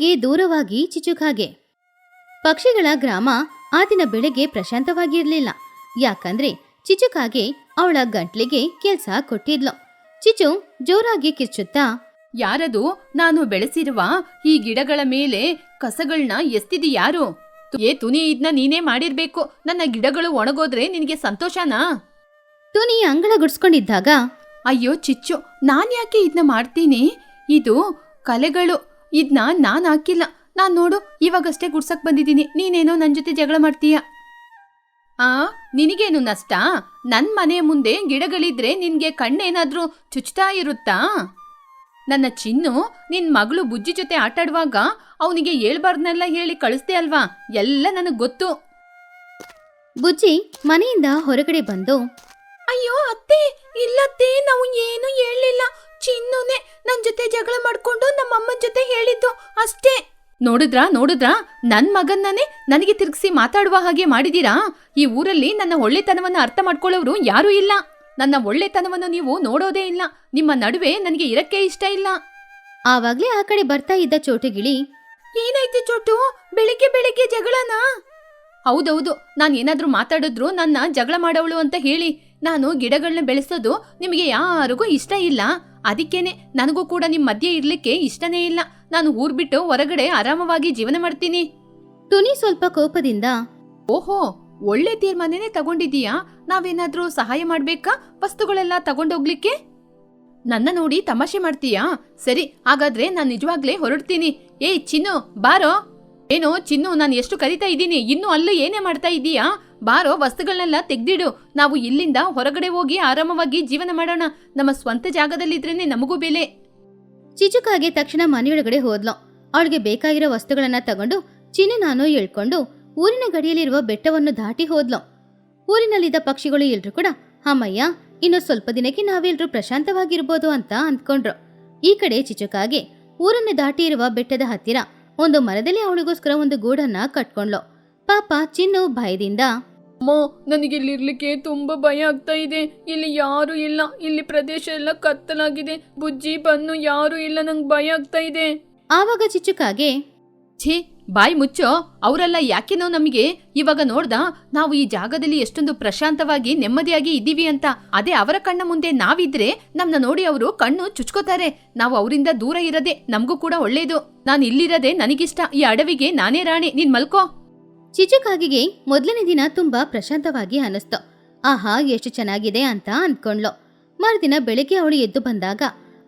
ಊರಿಗೆ ದೂರವಾಗಿ ಚಿಚುಕಾಗೆ. ಪಕ್ಷಿಗಳ ಗ್ರಾಮ ಆ ದಿನ ಬೆಳಗ್ಗೆ ಪ್ರಶಾಂತವಾಗಿರ್ಲಿಲ್ಲ. ಯಾಕಂದ್ರೆ ಚಿಚುಕಾಗೆ ಅವಳ ಗಂಟ್ಲಿಗೆ ಕೆಲ್ಸ ಕೊಟ್ಟಿದ್ಲು. ಚಿಚು ಜೋರಾಗಿ ಕಿರ್ಚುತ್ತಾ ಯಾರದು? ನಾನು ಬೆಳೆಸಿರುವ ಈ ಗಿಡಗಳ ಮೇಲೆ ಕಸಗಳನ್ನ ಎಸ್ತಿದಿ ಯಾರು ಏ ತುನಿ ಇದ್ನ ನೀನೇ ಮಾಡಿರ್ಬೇಕು. ನನ್ನ ಗಿಡಗಳು ಒಣಗೋದ್ರೆ ನಿನಗೆ ಸಂತೋಷನಾ? ತುನಿ ಅಂಗಳ ಗುಡ್ಸ್ಕೊಂಡಿದ್ದಾಗ ಅಯ್ಯೋ ಚಿಚ್ಚು ನಾನ್ ಯಾಕೆ ಇದನ್ನ ಮಾಡ್ತೀನಿ? ಇದು ಕಲೆಗಳು. ಇದನ್ನ ನಾನು ಹಾಕಿಲ್ಲ. ನಾನು ನೋಡು ಇವಾಗಷ್ಟೇ ಗುಡ್ಸಕ್ ಬಂದಿದ್ದೀನಿ. ನೀನೇನೋ ನನ್ನ ಜೊತೆ ಜಗಳ ಮಾಡ್ತೀಯ? ಆ ನಿನಗೇನು ನಷ್ಟ? ನನ್ನ ಮನೆ ಮುಂದೆ ಗಿಡಗಳಿದ್ರೆ ನಿನಗೆ ಕಣ್ಣೇನಾದರೂ ಚುಚ್ತಾ ಇರುತ್ತಾ? ನನ್ನ ಚಿನ್ನು ನಿನ್ ಮಗಳು ಬುಜ್ಜಿ ಜೊತೆ ಆಟಾಡುವಾಗ ಅವನಿಗೆ ಹೇಳ್ಬಾರ್ದನ್ನೆಲ್ಲ ಹೇಳಿ ಕಳಿಸ್ದೆ ಅಲ್ವಾ? ಎಲ್ಲ ನನಗೆ ಗೊತ್ತು. ಬುಜ್ಜಿ ಮನೆಯಿಂದ ಹೊರಗಡೆ ಬಂದು ಅಯ್ಯೋ ಅತ್ತೆ ಇಲ್ಲತ್ತೆ ನಾವು ಏನು ಹೇಳಲಿಲ್ಲ. ಚಿನ್ನುನೆ ನನ್ ಜೊತೆ ಜಗಳ ಮಾಡ್ಕೊಂಡು ನಮ್ಮ ಅಮ್ಮನ ಜೊತೆ ಹೇಳಿದ್ದು ಅಷ್ಟೇ. ನೋಡಿದ್ರಾ ನೋಡಿದ್ರಾ? ನನ್ ಮಗನ್ನನೇ ನನಗೆ ತಿರುಗಿಸಿ ಮಾತಾಡುವ ಹಾಗೆ ಮಾಡಿದೀರಾ? ಈ ಊರಲ್ಲಿ ನನ್ನ ಒಳ್ಳೆತನವನ್ನ ಅರ್ಥ ಮಾಡ್ಕೊಳ್ಳೋರು ಯಾರೂ ಇಲ್ಲ. ನನ್ನ ಒಳ್ಳೆತನವನ್ನು ನೀವು ನೋಡೋದೇ ಇಲ್ಲ. ನಿಮ್ಮ ನಡುವೆ ನನಗೆ ಇರಕ್ಕೆ ಇಷ್ಟ ಇಲ್ಲ. ಆವಾಗ್ಲೇ ಆ ಕಡೆ ಬರ್ತಾ ಇದ್ದ ಚೋಟುಗಿಳಿ ಏನಾಯ್ತು ಚೋಟು? ಬೆಳಿಗ್ಗೆ ಬೆಳಿಗ್ಗೆ ಜಗಳನಾ? ಹೌದೌದು ನಾನು ಏನಾದ್ರೂ ಮಾತಾಡಿದ್ರು ನನ್ನ ಜಗಳ ಮಾಡವಳು ಅಂತ ಹೇಳಿ. ನಾನು ಗಿಡಗಳನ್ನ ಬೆಳೆಸೋದು ನಿಮಗೆ ಯಾರಿಗೂ ಇಷ್ಟ ಇಲ್ಲ. ಅದಕ್ಕೇನೆ ನನಗೂ ಕೂಡ ನಿಮ್ಮ ಮಧ್ಯೆ ಇರ್ಲಿಕ್ಕೆ ಇಷ್ಟನೇ ಇಲ್ಲ. ನಾನು ಊರ್ ಬಿಟ್ಟು ಹೊರಗಡೆ ಆರಾಮವಾಗಿ ಜೀವನ ಮಾಡ್ತೀನಿ. ಟುನಿ ಸ್ವಲ್ಪ ಕೋಪದಿಂದ ಓಹೋ ಒಳ್ಳೆ ತೀರ್ಮಾನನೇ ತಗೊಂಡಿದೀಯಾ ನಾವೇನಾದ್ರೂ ಸಹಾಯ ಮಾಡ್ಬೇಕಾ? ವಸ್ತುಗಳೆಲ್ಲ ತಗೊಂಡೋಗ್ಲಿಕ್ಕೆ? ನನ್ನ ನೋಡಿ ತಮಾಷೆ ಮಾಡ್ತೀಯಾ? ಸರಿ ಹಾಗಾದ್ರೆ ನಾನು ನಿಜವಾಗ್ಲೇ ಹೊರಡ್ತೀನಿ. ಏಯ್ ಚಿನ್ನು ಬಾರೋ. ಏನೋ ಚಿನ್ನು ನಾನು ಎಷ್ಟು ಕರಿತಾ ಇದ್ದೀನಿ. ಇನ್ನು ಅಲ್ಲೂ ಏನೇ ಮಾಡ್ತಾ ಇದ್ದೀಯಾ? ಬಾರೋ ವಸ್ತುಗಳನ್ನೆಲ್ಲ ತೆಗ್ದಿಡು. ನಾವು ಇಲ್ಲಿಂದ ಹೊರಗಡೆ ಹೋಗಿ ಆರಾಮವಾಗಿ ಜೀವನ ಮಾಡೋಣ. ನಮ್ಮ ಸ್ವಂತ ಜಾಗದಲ್ಲಿದ್ರೇನೆ ನಮಗೂ ಬೆಲೆ. ಚಿಚುಕಾಗೆ ತಕ್ಷಣ ಮನೆಯೊಳಗಡೆ ಹೋದ್ಲು. ಅವಳಿಗೆ ಬೇಕಾಗಿರೋ ವಸ್ತುಗಳನ್ನ ತಗೊಂಡು, ಚಿನ್ನು ನಾನು ಎಳ್ಕೊಂಡು ಊರಿನ ಗಡಿಯಲ್ಲಿರುವ ಬೆಟ್ಟವನ್ನು ದಾಟಿ ಹೋದ್ಲು. ಊರಿನಲ್ಲಿದ್ದ ಪಕ್ಷಿಗಳು ಎಲ್ರು ಕೂಡ, ಅಮ್ಮಯ್ಯ, ಇನ್ನು ಸ್ವಲ್ಪ ದಿನಕ್ಕೆ ನಾವೆಲ್ರೂ ಪ್ರಶಾಂತವಾಗಿರ್ಬೋದು ಅಂತ ಅಂದ್ಕೊಂಡ್ರು. ಈ ಕಡೆ ಚಿಚುಕಾಗೆ ಊರನ್ನು ದಾಟಿ ಇರುವ ಬೆಟ್ಟದ ಹತ್ತಿರ ಒಂದು ಮರದಲ್ಲಿ ಅವಳಿಗೋಸ್ಕರ ಒಂದು ಗೂಡನ್ನ ಕಟ್ಕೊಂಡ್ಲು. ಪಾಪ ಚಿನ್ನು ಭಯದಿಂದ ಅಮ್ಮ ನನಗೆ ಇಲ್ಲಿರ್ಲಿಕ್ಕೆ ತುಂಬಾ ಭಯ ಆಗ್ತಾ ಇದೆ. ಇಲ್ಲಿ ಯಾರು ಇಲ್ಲ. ಇಲ್ಲಿ ಪ್ರದೇಶ ಎಲ್ಲ ಕತ್ತಲಾಗಿದೆ. ಬುಜ್ಜಿ ಬನ್ನು ಯಾರು ಇಲ್ಲ. ನಂಗೆ ಭಯ ಆಗ್ತಾ ಇದೆ. ಆವಾಗ ಚಿಚ್ಚುಕಾಗೆ ಛೀ ಬಾಯಿ ಮುಚ್ಚೋ. ಅವರೆಲ್ಲ ಯಾಕೆನೋ ನಮಗೆ? ಇವಾಗ ನೋಡ್ದ? ನಾವು ಈ ಜಾಗದಲ್ಲಿ ಎಷ್ಟೊಂದು ಪ್ರಶಾಂತವಾಗಿ ನೆಮ್ಮದಿಯಾಗಿ ಇದ್ದೀವಿ ಅಂತ. ಅದೇ ಅವರ ಕಣ್ಣ ಮುಂದೆ ನಾವಿದ್ರೆ ನಮ್ನ ನೋಡಿ ಅವರು ಕಣ್ಣು ಚುಚ್ಕೋತಾರೆ. ನಾವು ಅವರಿಂದ ದೂರ ಇರದೆ ನಮಗೂ ಕೂಡ ಒಳ್ಳೇದು. ನಾನು ಇಲ್ಲಿರದೆ ನನಗಿಷ್ಟ. ಈ ಅಡವಿಗೆ ನಾನೇ ರಾಣಿ. ನೀನ್ ಮಲ್ಕೋ. ಚಿಚುಕಾಗಿಗೆ ಮೊದಲನೇ ದಿನ ತುಂಬಾ ಪ್ರಶಾಂತವಾಗಿ ಅನಿಸ್ತು ಆಹಾ ಎಷ್ಟು ಚೆನ್ನಾಗಿದೆ ಅಂತ ಅಂದ್ಕೊಂಡ್ಲು. ಮರುದಿನ ಬೆಳಿಗ್ಗೆ ಅವಳು ಎದ್ದು ಬಂದಾಗ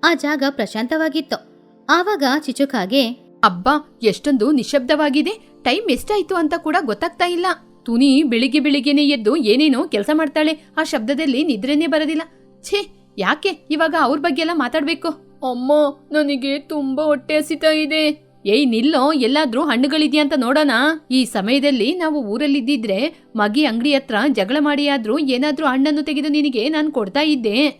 ಆ ಜಾಗ ಪ್ರಶಾಂತವಾಗಿತ್ತು. ಆವಾಗ ಚಿಚುಕಾಗೆ ಅಬ್ಬಾ ಎಷ್ಟೊಂದು ನಿಶಬ್ದವಾಗಿದೆ ಟೈಮ್ ಎಷ್ಟಾಯ್ತು ಅಂತ ಕೂಡ ಗೊತ್ತಾಗ್ತಾ ಇಲ್ಲ. ತುನಿ ಬೆಳಿಗ್ಗೆ ಬೆಳಿಗ್ಗೆನೆ ಎದ್ದು ಏನೇನೋ ಕೆಲಸ ಮಾಡ್ತಾಳೆ. ಆ ಶಬ್ದದಲ್ಲಿ ನಿದ್ರೆನೇ ಬರೋದಿಲ್ಲ. ಛೇ ಯಾಕೆ ಇವಾಗ ಅವ್ರ ಬಗ್ಗೆ ಎಲ್ಲ ಮಾತಾಡ್ಬೇಕು? ಅಮ್ಮ ನನಗೆ ತುಂಬಾ ಹೊಟ್ಟೆ ಹಸಿತಾ ಇದೆ. ಏಯ್ ನಿಲ್ಲೋ ಎಲ್ಲಾದ್ರೂ ಹಣ್ಣುಗಳಿದ್ಯಾ ಅಂತ ನೋಡೋಣ. ಈ ಸಮಯದಲ್ಲಿ ನಾವು ಊರಲ್ಲಿದ್ದಿದ್ರೆ ಮಗಿ ಅಂಗಡಿ ಹತ್ರ ಜಗಳ ಮಾಡಿಯಾದ್ರೂ ಏನಾದ್ರೂ ಹಣ್ಣನ್ನು ತೆಗೆದು ನಿನಗೆ ನಾನು ಕೊಡ್ತಾ ಇದ್ದೆ.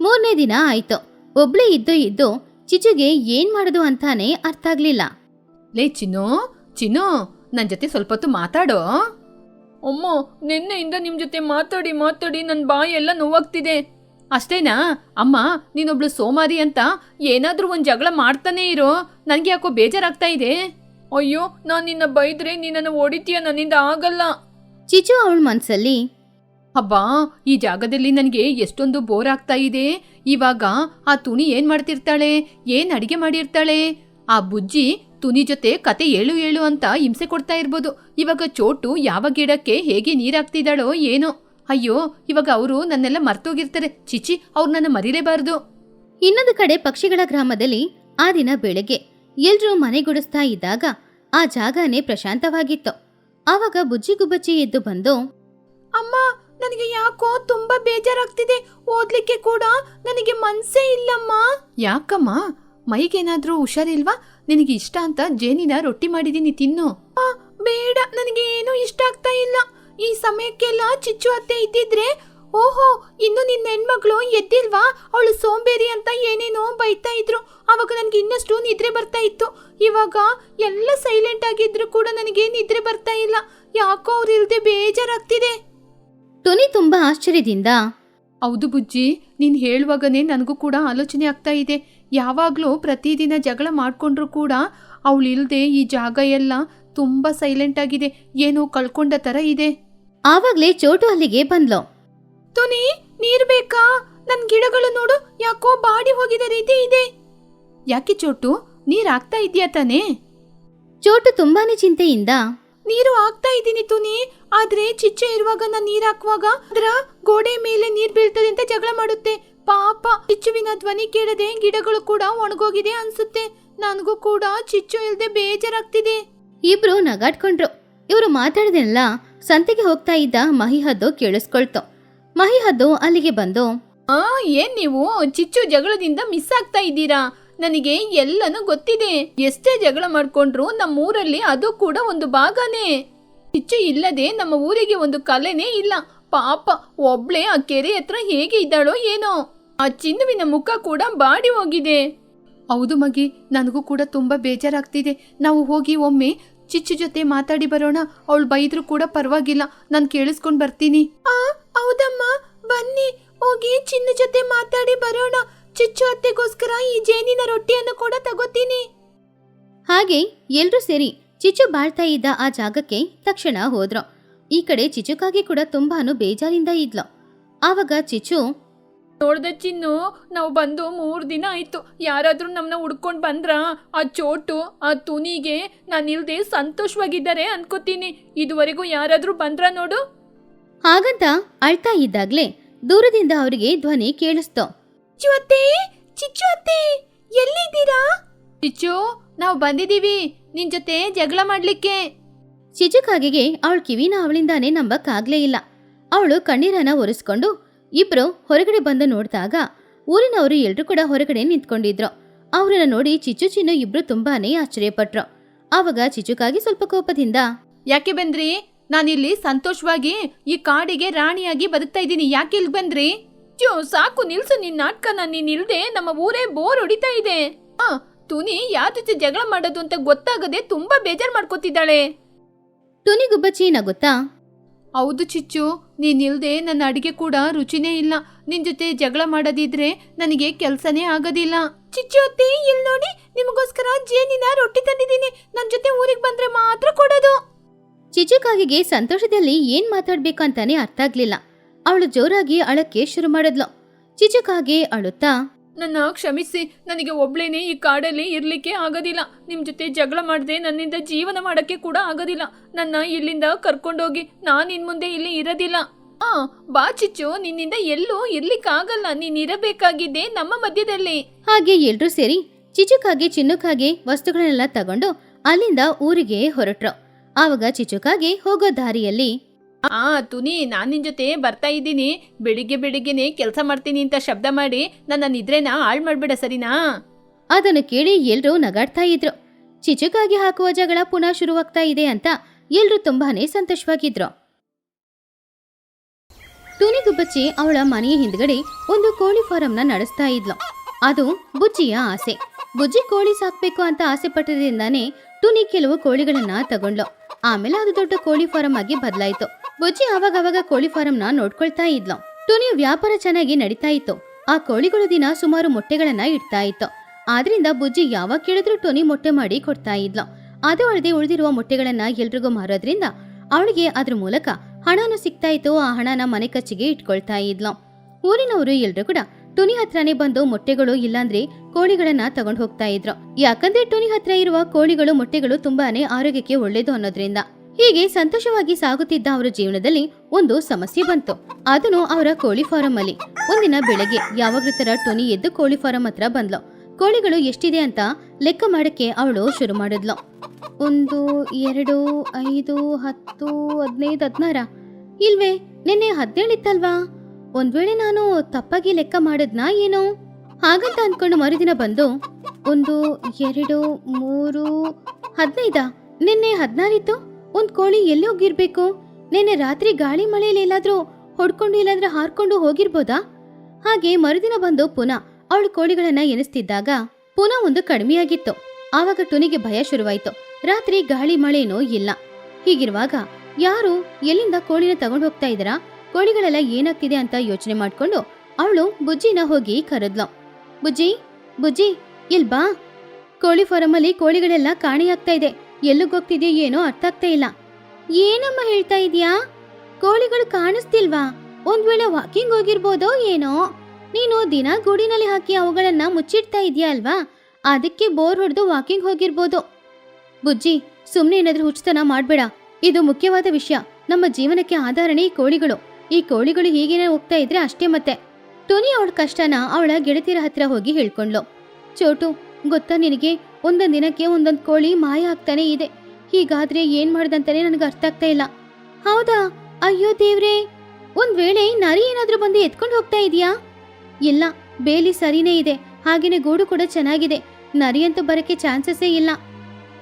ಮೂರನೇ ದಿನ ಆಯ್ತು. ಒಬ್ಳೆ ಇದ್ದು ಇದ್ದು ಚಿಚುಗೆ ಏನ್ ಮಾಡುದು ಅಂತಾನೆ ಅರ್ಥ ಆಗ್ಲಿಲ್ಲ. ಲೇ ಚಿನ್ನು ಚಿನ್ನು ನನ್ ಜೊತೆ ಸ್ವಲ್ಪ ಹೊತ್ತು ಮಾತಾಡೋ. ಅಮ್ಮ ನಿನ್ನೆಯಿಂದ ನಿಮ್ ಜೊತೆ ಮಾತಾಡಿ ಮಾತಾಡಿ ನನ್ನ ಬಾಯಿ ಎಲ್ಲ ನೋವಾಗ್ತಿದೆ. ಅಷ್ಟೇನಾ? ಅಮ್ಮ ನೀನೊಬ್ಳು ಸೋಮಾರಿ ಅಂತ ಏನಾದ್ರೂ ಒಂದು ಜಗಳ ಮಾಡ್ತಾನೆ ಇರೋ. ನನಗೆ ಯಾಕೋ ಬೇಜಾರಾಗ್ತಾ ಇದೆ. ಅಯ್ಯೋ ನಾನು ನಿನ್ನ ಬೈದ್ರೆ ನೀನನ್ನು ಹೊಡಿತೀಯ ನನ್ನಿಂದ ಆಗಲ್ಲ. ಚಿಚು ಅವಳ ಮನಸ್ಸಲ್ಲಿ ಅಬ್ಬಾ ಈ ಜಾಗದಲ್ಲಿ ನನಗೆ ಎಷ್ಟೊಂದು ಬೋರ್ ಆಗ್ತಾ ಇದೆ. ಇವಾಗ ಆ ತುಣಿ ಏನು ಮಾಡ್ತಿರ್ತಾಳೆ? ಏನು ಅಡಿಗೆ ಮಾಡಿರ್ತಾಳೆ? ಆ ಬುಜ್ಜಿ ತುನಿ ಜೊತೆ ಕತೆ ಏಳು ಏಳು ಅಂತ ಹಿಂಸೆ ಕೊಡ್ತಾ ಇರ್ಬೋದು. ಇವಾಗ ಚೋಟು ಯಾವ ಗಿಡಕ್ಕೆ ಹೇಗೆ ನೀರಾಗ್ತಿದ್ದಾಳೋ ಏನೋ. ಅಯ್ಯೋ ಇವಾಗ ಅವರು ನನ್ನೆಲ್ಲ ಮರ್ತೋಗಿರ್ತಾರೆ. ಚಿಚಿ ಅವ್ರು ನನ್ನ ಮರಿಲೇಬಾರದು. ಇನ್ನೊಂದು ಕಡೆ ಪಕ್ಷಿಗಳ ಗ್ರಾಮದಲ್ಲಿ ಆ ದಿನ ಬೆಳಗ್ಗೆ ಎಲ್ರೂ ಮನೆಗುಡಿಸ್ತಾ ಇದ್ದಾಗ ಆ ಜಾಗನೇ ಪ್ರಶಾಂತವಾಗಿತ್ತು. ಆವಾಗ ಬುಜ್ಜಿ ಗುಬ್ಬಚ್ಚಿ ಎದ್ದು ಬಂದು ಅಮ್ಮ ನನಗೆ ಯಾಕೋ ತುಂಬಾ ಬೇಜಾರಾಗ್ತಿದೆ. ಓದ್ಲಿಕ್ಕೆ ಕೂಡ ನನಗೆ ಮನ್ಸೇ ಇಲ್ಲಮ್ಮ. ಯಾಕಮ್ಮ? ಮೈಗೇನಾದ್ರೂ ಹುಷಾರಿಲ್ವಾ? ನಿನಗೆ ಇಷ್ಟ ಅಂತ ಜೇನಿನ ರೊಟ್ಟಿ ಮಾಡಿದೀನಿ ತಿನ್ನು. ಬೇಡ ನನಗೆ ಏನೂ ಇಷ್ಟ ಆಗ್ತಾ ಇಲ್ಲ. ಈ ಸಮಯಕ್ಕೆಲ್ಲ ಚಿಚ್ಚು ಅತ್ತೆ ಇದ್ದಿದ್ರೆ ಓಹೋ ಇನ್ನು ನಿನ್ನ ಹೆಣ್ಮಗಳು ಎದ್ದಿಲ್ವಾ? ಅವಳು ಸೋಂಬೇರಿ ಅಂತ ಏನೇನೋ ಬೈತಾ ಇದ್ರು. ಅವಾಗ ನನಗೆ ಇನ್ನಷ್ಟು ನಿದ್ರೆ ಬರ್ತಾ ಇತ್ತು. ಇವಾಗ ಎಲ್ಲ ಸೈಲೆಂಟ್ ಆಗಿದ್ರು ಕೂಡ ನನಗೆ ನಿದ್ರೆ ಬರ್ತಾ ಇಲ್ಲ. ಯಾಕೋ ಅವ್ರು ಇಲ್ದೆ ಬೇಜಾರಾಗ್ತಿದೆ. ಟೊನಿ ತುಂಬಾ ಆಶ್ಚರ್ಯದಿಂದ ಹೌದು ಬುಜ್ಜಿ ನೀನು ಹೇಳುವಾಗನೇ ನನಗೂ ಕೂಡ ಆಲೋಚನೆ ಆಗ್ತಾ ಇದೆ. ಯಾವಾಗಲೂ ಪ್ರತಿದಿನ ಜಗಳ ಮಾಡ್ಕೊಂಡ್ರು ಕೂಡ ಅವಳು ಇಲ್ಲದೆ ಈ ಜಾಗ ಎಲ್ಲ ತುಂಬ ಸೈಲೆಂಟ್ ಆಗಿದೆ. ಏನೋ ಕಳ್ಕೊಂಡ ಥರ ಇದೆ. ಆವಾಗ್ಲೇ ಚೋಟು ಅಲ್ಲಿಗೆ ಬಂದ್ಲು. ತುನಿ ನೀರ್ ಬೇಕಾ? ನನ್ ಗಿಡಗಳು ನೋಡು ಯಾಕೋ ಬಾಡಿ ಹೋಗಿದ ರೀತಿ ಇದೆ. ಯಾಕೆ ಚೋಟು ನೀರ್ ಆಗ್ತಾ ಇದೆಯಾ ತಾನೇ? ಚೋಟು ತುಂಬಾನೇ ಚಿಂತೆಯಿಂದ ನೀರು ಹಾಕ್ತಾ ಇದ್ದೀನಿ ತುನಿ ಆದ್ರೆ ಚಿಚ್ಚೆ ಇರುವಾಗ ನಾನು ನೀರ್ ಹಾಕುವಾಗ ಅದರ ಗೋಡೆ ಮೇಲೆ ನೀರ್ ಬೀಳ್ತದೆ ಅಂತ ಜಗಳ ಮಾಡುತ್ತೆ. ಪಾಪ ಚಿಚ್ಚುವಿನ ಧ್ವನಿ ಕೇಳದೆ ಗಿಡಗಳು ಕೂಡ ಒಣಗೋಗಿದೆ ಅನ್ಸುತ್ತೆ. ನನಗೂ ಕೂಡ ಚಿಚ್ಚು ಇಲ್ದೆ ಬೇಜಾರಾಗ್ತಿದೆ. ಇಬ್ರು ನಗಾಡ್ಕೊಂಡ್ರು. ಇವರು ಮಾತಾಡಿದೆಲ್ಲ ಸಂತೆಗೆ ಹೋಗ್ತಾ ಇದ್ದ ಮಹಿಹದ್ದು ಕೇಳಿಸ್ಕೊಳ್ತು. ಮಹಿಹದ್ದು ಅಲ್ಲಿಗೆ ಬಂದು ಆ ಏನ್ ನೀವು? ಚಿಚ್ಚು ಜಗಳದಿಂದ ಮಿಸ್ ಆಗ್ತಾ ಇದ್ದೀರಾ? ನನಗೆ ಎಲ್ಲನೂ ಗೊತ್ತಿದೆ. ಎಷ್ಟೇ ಜಗಳ ಮಾಡ್ಕೊಂಡ್ರು ನಮ್ಮ ಊರಲ್ಲಿ ಅದು ಕೂಡ ಒಂದು ಭಾಗನೇ. ಚಿಚ್ಚು ಇಲ್ಲದೆ ನಮ್ಮ ಊರಿಗೆ ಒಂದು ಕಲೆನೇ ಇಲ್ಲ. ಪಾಪ ಒಬ್ಳೆ ಆ ಕೆರೆ ಹತ್ರ ಹೇಗೆ ಇದ್ದಾಳೋ ಏನೋ. ಆ ಚಿನ್ನುವಿನ ಮುಖ ಕೂಡ ಬಾಡಿ ಹೋಗಿದೆ. ಹೌದು ಮಗಿ ನನಗೂ ಕೂಡ ತುಂಬಾ ಬೇಜಾರಾಗ್ತಿದೆ. ನಾವು ಹೋಗಿ ಒಮ್ಮೆ ಚಿಚ್ಚು ಜೊತೆ ಮಾತಾಡಿ ಬರೋಣ. ಅವಳು ಬೈದ್ರು ಕೂಡ ಪರವಾಗಿಲ್ಲ. ನಾನು ಕೇಳಿಸ್ಕೊಂಡು ಬರ್ತೀನಿ. ಆ ಹೌದಮ್ಮ. ಬನ್ನಿ. ಹೋಗಿ ಚಿನ್ನ ಜೊತೆ ಮಾತಾಡಿ ಬರೋಣ. ಚಿಚ್ಚು ಅತ್ತೆಗೋಸ್ಕರ ಈ ಜೇನಿನ ರೊಟ್ಟಿಯನ್ನು ಕೂಡ ತಗೋತೀನಿ. ಹಾಗೆ ಎಲ್ಲರೂ ಸೇರಿ ಚಿಚ್ಚು ಬಾಳ್ತಾ ಇದ್ದ ಆ ಜಾಗಕ್ಕೆ ತಕ್ಷಣ ಹೋದ್ರು. ಈ ಕಡೆ ಚಿಚುಕಾಗಿ ಕೂಡ ತುಂಬಾನು ಬೇಜಾರಿಂದ ಇದ್ಲು. ಆವಾಗ ಚಿಚ್ಚು ನೋಡ್ದೆ ಚಿನ್ನು ನಾವು ಬಂದು ಮೂರು ದಿನ ಆಯ್ತು. ಯಾರಾದರೂ ನಮ್ಮನ್ನ ಹುಡ್ಕೊಂಡು ಬಂದ್ರ ಆ ಚೋಟು ಆ ತುನಿಗೆ ನಾನು ಇಲ್ದೆ ಸಂತೋಷವಾಗಿದ್ದಾರೆ ಅನ್ಕೋತೀನಿ. ಇದುವರೆಗೂ ಯಾರಾದರೂ ಬಂದ್ರ ನೋಡು. ಹಾಗಂತ ಅಳ್ತಾ ಇದ್ದಾಗ್ಲೇ ದೂರದಿಂದ ಅವರಿಗೆ ಧ್ವನಿ ಕೇಳಿಸ್ತು. ಚಿಚ್ಚು ಅತ್ತೆ ಚಿಚ್ಚು ಅತ್ತೆ ಎಲ್ಲಿದ್ದೀರಾ? ಚಿಚ್ಚು ನಾವು ಬಂದಿದ್ದೀವಿ. ನಿನ್ ಜೊತೆ ಜಗಳ ಮಾಡ್ಲಿಕ್ಕೆ. ಚಿಚುಕಾಗಿಗೆ ಅವಳ ಕಿವಿನ ಅವಳಿಂದಾನೇ ನಂಬಕ್ಕಾಗ್ಲೇ ಇಲ್ಲ. ಅವಳು ಕಣ್ಣೀರನ್ನ ಒರೆಸ್ಕೊಂಡು ಇಬ್ರು ಹೊರಗಡೆ ಬಂದು ನೋಡಿದಾಗ ಊರಿನವರು ಎಲ್ಲರೂ ಕೂಡ ಹೊರಗಡೆ ನಿಂತ್ಕೊಂಡಿದ್ರು. ಅವ್ರನ್ನ ನೋಡಿ ಚಿಚ್ಚು ಚಿನ್ನು ಇಬ್ರು ತುಂಬಾನೇ ಆಶ್ಚರ್ಯಪಟ್ರು. ಆವಾಗ ಚಿಚುಕಾಗಿ ಸ್ವಲ್ಪ ಕೋಪದಿಂದ ಯಾಕೆ ಬಂದ್ರಿ? ನಾನಿಲ್ಲಿ ಸಂತೋಷವಾಗಿ ಈ ಕಾಡಿಗೆ ರಾಣಿಯಾಗಿ ಬದುಕ್ತಾ ಇದ್ದೀನಿ. ಯಾಕೆ ಇಲ್ಲಿ ಬಂದ್ರಿ? ಯೋ ಸಾಕು ನಿಲ್ಸು ನಿನ್ ನಾಟಕನ. ನೀನ್ ಇಲ್ದೆ ನಮ್ಮ ಊರೇ ಬೋರ್ ಹೊಡಿತಾ ಇದೆ. ಆ ತುನಿ ಯಾವ ಜೊತೆ ಜಗಳ ಮಾಡೋದು ಅಂತ ಗೊತ್ತಾಗದೆ ತುಂಬಾ ಬೇಜಾರ್ ಮಾಡ್ಕೋತಿದ್ದಾಳೆ. ಟುನಿಗುಬ್ಬಚ್ಚಿ ನಗುತ್ತಾ ಹೌದು ಚಿಚ್ಚು ನೀನಿಲ್ಲದೆ ನನ್ನ ಅಡುಗೆ ಕೂಡ ರುಚಿನೇ ಇಲ್ಲ. ನಿನ್ನ ಜೊತೆ ಜಗಳ ಮಾಡೋದಿದ್ರೆ ನನಗೆ ಕೆಲಸನೇ ಆಗೋದಿಲ್ಲ. ಚಿಚ್ಚು ಅತ್ತೆ ಇಲ್ಲಿ ನೋಡಿ, ನಿಮಗೋಸ್ಕರ ಜೇನಿನ ರೊಟ್ಟಿ ತಂದಿದ್ದೀನಿ. ನನ್ನ ಜೊತೆ ಊರಿಗೆ ಬಂದ್ರೆ ಮಾತ್ರ ಕೊಡೋದು. ಚಿಚುಕಾಗಿಗೆ ಸಂತೋಷದಲ್ಲಿ ಏನ್ ಮಾತಾಡ್ಬೇಕು ಅಂತಾನೆ ಅರ್ಥ ಆಗ್ಲಿಲ್ಲ. ಅವಳು ಜೋರಾಗಿ ಅಳಕ್ಕೆ ಶುರು ಮಾಡಿದ್ಲು. ಚಿಚುಕಾಗೆ ಅಳುತ್ತಾ ನನ್ನ ಕ್ಷಮಿಸಿ, ನನಗೆ ಒಬ್ಳೇನೆ ಈ ಕಾಡಲ್ಲಿ ಇರ್ಲಿಕ್ಕೆ ಆಗೋದಿಲ್ಲ. ನಿಮ್ಮ ಜೊತೆ ಜಗಳ ಮಾಡದೆ ನನ್ನಿಂದ ಜೀವನ ಮಾಡಕ್ಕೆ ಕೂಡ ಆಗೋದಿಲ್ಲ. ನನ್ನ ಇಲ್ಲಿಂದ ಕರ್ಕೊಂಡೋಗಿ ನಾನು ಇನ್ ಮುಂದೆ ಇಲ್ಲಿ ಇರೋದಿಲ್ಲ. ಆ, ಬಾ ಚಿಚ್ಚು, ನಿನ್ನಿಂದ ಎಲ್ಲೂ ಇರ್ಲಿಕ್ಕಾಗಲ್ಲ. ನೀನ್ ಇರಬೇಕಾಗಿದ್ದೆ ನಮ್ಮ ಮಧ್ಯದಲ್ಲಿ. ಹಾಗೆ ಎಲ್ರೂ ಸೇರಿ ಚಿಚುಕಾಗೆ, ಚಿನ್ನುಕಾಗೆ ವಸ್ತುಗಳನ್ನೆಲ್ಲ ತಗೊಂಡು ಅಲ್ಲಿಂದ ಊರಿಗೆ ಹೊರಟ್ರು. ಆವಾಗ ಚಿಚುಕಾಗೆ ಹೋಗೋ ದಾರಿಯಲ್ಲಿ ಆ, ತುನಿ, ನಾನು ನಿನ್ ಜೊತೆ ಬರ್ತಾ ಇದ್ದೀನಿ. ಬೆಳಿಗ್ಗೆ ಬೆಳಿಗ್ಗೆನೆ ಕೆಲಸ ಮಾಡ್ತೀನಿ ಅಂತ ಶಬ್ದ ಮಾಡಿ ನನ್ನ ನಿದ್ರೆನ ಹಾಳ್ ಮಾಡ್ಬೇಡ ಸರಿನಾ? ಅದನ್ನು ಕೇಳಿ ಎಲ್ಲರೂ ನಗಾಡ್ತಾ ಇದ್ರು. ಚಿಚುಕಾಗಿ ಹಾಕುವ ಜಗಳ ಪುನಃ ಶುರುವಾಗ್ತಾ ಇದೆ ಅಂತ ಎಲ್ರೂ ತುಂಬಾನೇ ಸಂತೋಷವಾಗಿದ್ರು. ತುನಿಗುಬ್ಬಚ್ಚಿ ಅವಳ ಮನೆಯ ಹಿಂದ್ಗಡೆ ಒಂದು ಕೋಳಿ ಫಾರಂನ ನಡೆಸ್ತಾ ಇದ್ಲು. ಅದು ಬುಜ್ಜಿಯ ಆಸೆ. ಬುಜ್ಜಿ ಕೋಳಿ ಸಾಕ್ಬೇಕು ಅಂತ ಆಸೆ ಪಟ್ಟದಿಂದಾನೆ ತುನಿ ಕೆಲವು ಕೋಳಿಗಳನ್ನ ತಗೊಂಡ್ಲು. ಆಮೇಲೆ ಅದು ದೊಡ್ಡ ಕೋಳಿ ಫಾರಂ ಆಗಿ ಬದಲಾಯಿತು. ಬುಜ್ಜಿ ಅವಾಗ ಅವಾಗ ಕೋಳಿ ಫಾರಂನ ನೋಡ್ಕೊಳ್ತಾ ಇದ್ಲು. ಟುನಿ ವ್ಯಾಪಾರ ಚೆನ್ನಾಗಿ ನಡೀತಾ ಇತ್ತು. ಆ ಕೋಳಿಗಳು ದಿನ ಸುಮಾರು ಮೊಟ್ಟೆಗಳನ್ನ ಇಡ್ತಾ ಇತ್ತು. ಆದ್ರಿಂದ ಬುಜ್ಜಿ ಯಾವಾಗ ಕೇಳಿದ್ರು ಟೋನಿ ಮೊಟ್ಟೆ ಮಾಡಿ ಕೊಡ್ತಾ ಇದ್ಲು. ಅದು ಅಳದೆ ಉಳಿದಿರುವ ಮೊಟ್ಟೆಗಳನ್ನ ಎಲ್ರಿಗೂ ಮಾರೋದ್ರಿಂದ ಅವಳಿಗೆ ಅದ್ರ ಮೂಲಕ ಹಣನು ಸಿಗ್ತಾ ಇತ್ತು, ಆ ಹಣನ ಮನೆ ಖರ್ಚಿಗೆ ಇಟ್ಕೊಳ್ತಾ ಇದ್ಲು. ಊರಿನವರು ಎಲ್ರು ಕೂಡ ಟುನಿ ಹತ್ರನೇ ಬಂದು ಮೊಟ್ಟೆಗಳು ಇಲ್ಲಾಂದ್ರೆ ಕೋಳಿಗಳನ್ನ ತಗೊಂಡು ಹೋಗ್ತಾ ಇದ್ರು. ಯಾಕಂದ್ರೆ ಟುನಿ ಹತ್ರ ಇರುವ ಕೋಳಿಗಳು, ಮೊಟ್ಟೆಗಳು ತುಂಬಾನೇ ಆರೋಗ್ಯಕ್ಕೆ ಒಳ್ಳೇದು ಅನ್ನೋದ್ರಿಂದ. ಹೀಗೆ ಸಂತೋಷವಾಗಿ ಸಾಗುತ್ತಿದ್ದ ಅವರ ಜೀವನದಲ್ಲಿ ಒಂದು ಸಮಸ್ಯೆ ಬಂತು. ಅದನ್ನು ಅವರ ಕೋಳಿ ಫಾರಂ ಅಲ್ಲಿ. ಒಂದಿನ ಬೆಳಗ್ಗೆ ಯಾವಾಗ್ಲೂ ಟೋನಿ ಎದ್ದು ಕೋಳಿ ಫಾರಂ ಹತ್ರ ಬಂದ್ಲು. ಕೋಳಿಗಳು ಎಷ್ಟಿದೆ ಅಂತ ಲೆಕ್ಕ ಮಾಡಕ್ಕೆ ಅವಳು ಶುರು ಮಾಡಿದ್ಲು. ಒಂದು, ಎರಡು, ಐದು, ಹತ್ತು, ಹದಿನೈದು, ಹದಿನಾರ. ಇಲ್ವೇ, ನಿನ್ನೆ ಹದಿನೇಳಿತ್ತಲ್ವಾ? ಒಂದ್ ವೇಳೆ ನಾನು ತಪ್ಪಾಗಿ ಲೆಕ್ಕ ಮಾಡಿದ್ನಾ ಏನು? ಹಾಗಂತ ಅನ್ಕೊಂಡು ಮರುದಿನ ಬಂದು, ಒಂದು, ಎರಡು, ಮೂರು, ಹದಿನೈದ? ನಿನ್ನೆ ಹದಿನಾರಿತ್ತು? ಒಂದ್ ಕೋಳಿ ಎಲ್ಲಿ ಹೋಗಿರ್ಬೇಕು? ನಿನ್ನೆ ರಾತ್ರಿ ಗಾಳಿ ಮಳೆಯಲ್ಲಿ ಎಲ್ಲಾದ್ರೂ ಹೊಡ್ಕೊಂಡು ಇಲ್ಲಾಂದ್ರೆ ಹಾರ್ಕೊಂಡು ಹೋಗಿರ್ಬೋದಾ? ಹಾಗೆ ಮರುದಿನ ಬಂದು ಪುನಃ ಅವಳು ಕೋಳಿಗಳನ್ನ ಎನಿಸ್ತಿದ್ದಾಗ ಪುನಃ ಒಂದು ಕಡಿಮೆಯಾಗಿತ್ತು. ಆವಾಗ ಟುನಿಗೆ ಭಯ ಶುರುವಾಯ್ತು. ರಾತ್ರಿ ಗಾಳಿ ಮಳೆನೋ ಇಲ್ಲ. ಹೀಗಿರುವಾಗ ಯಾರು ಎಲ್ಲಿಂದ ಕೋಳಿನ ತಗೊಂಡು ಹೋಗ್ತಾ ಇದ್ದಾರಾ? ಕೋಳಿಗಳೆಲ್ಲ ಏನಾಗ್ತಿದೆ ಅಂತ ಯೋಚನೆ ಮಾಡ್ಕೊಂಡು ಅವಳು ಬುಜ್ಜಿನ ಹೋಗಿ ಕರೆದ್ಲು. ಬುಜ್ಜಿ ಬುಜ್ಜಿ ಇಲ್ ಬಾ ಕೋಳಿ ಅಲ್ಲಿ ಕೋಳಿಗಳೆಲ್ಲ ಕಾಣೆಯಾಗ್ತಾ ಇದೆ. ಎಲ್ಲಿಗೋಗ್ತಿದ್ಯೋ ಏನೋ ಅರ್ಥ ಆಗ್ತಾ ಇಲ್ಲ. ಏನಮ್ಮ ಹೇಳ್ತಾ ಇದೀಯಾ? ಕೋಳಿಗಳು ಕಾಣಿಸ್ತಿಲ್ವಾ? ಒಂದ್ ವೇಳೆ ವಾಕಿಂಗ್ ಹೋಗಿರ್ಬೋದೋ ಏನೋ? ನೀನು ದಿನ ಗೂಡಿನಲ್ಲಿ ಹಾಕಿ ಅವುಗಳನ್ನ ಮುಚ್ಚಿಡ್ತಾ ಇದೀಯ ಅಲ್ವಾ? ಅದಕ್ಕೆ ಬೋರ್ ಹೊಡೆದು ವಾಕಿಂಗ್ ಹೋಗಿರ್ಬೋದು. ಬುಜ್ಜಿ ಸುಮ್ಮನೆ ಏನಾದ್ರೂ ಹುಚ್ಚತನ ಮಾಡ್ಬೇಡ. ಇದು ಮುಖ್ಯವಾದ ವಿಷಯ. ನಮ್ಮ ಜೀವನಕ್ಕೆ ಆಧಾರಣೆ ಈ ಕೋಳಿಗಳು. ಈ ಕೋಳಿಗಳು ಹೀಗೇನೆ ಹೋಗ್ತಾ ಇದ್ರೆ ಅಷ್ಟೇ ಮತ್ತೆ. ಟೋನಿ ಅವಳ ಕಷ್ಟನ ಅವಳ ಗೆಳತಿಯರ ಹತ್ರ ಹೋಗಿ ಹೇಳ್ಕೊಂಡ್ಲು ಚೋಟು, ಗೊತ್ತಾ ನಿನಗೆ? ಒಂದೊಂದ್ ದಿನಕ್ಕೆ ಒಂದೊಂದ್ ಕೋಳಿ ಮಾಯ ಆಗ್ತಾನೆ ಇದೆ. ಹೀಗಾದ್ರೆ ಏನ್ ಮಾಡ್ದಂತಾನೆ ನನಗೆ ಅರ್ಥ ಆಗ್ತಾ ಇಲ್ಲ. ಹೌದಾ? ಅಯ್ಯೋ ದೇವ್ರೇ! ಒಂದ್ ವೇಳೆ ನರಿ ಏನಾದ್ರೂ ಬಂದು ಎತ್ಕೊಂಡು ಹೋಗ್ತಾ ಇದೀಯಾ? ಇಲ್ಲ, ಬೇಲಿ ಸರಿನೇ ಇದೆ. ಹಾಗೇನೆ ಗೂಡು ಕೂಡ ಚೆನ್ನಾಗಿದೆ. ನರಿ ಅಂತೂ ಬರಕ್ಕೆ ಚಾನ್ಸಸ್ಸೇ ಇಲ್ಲ.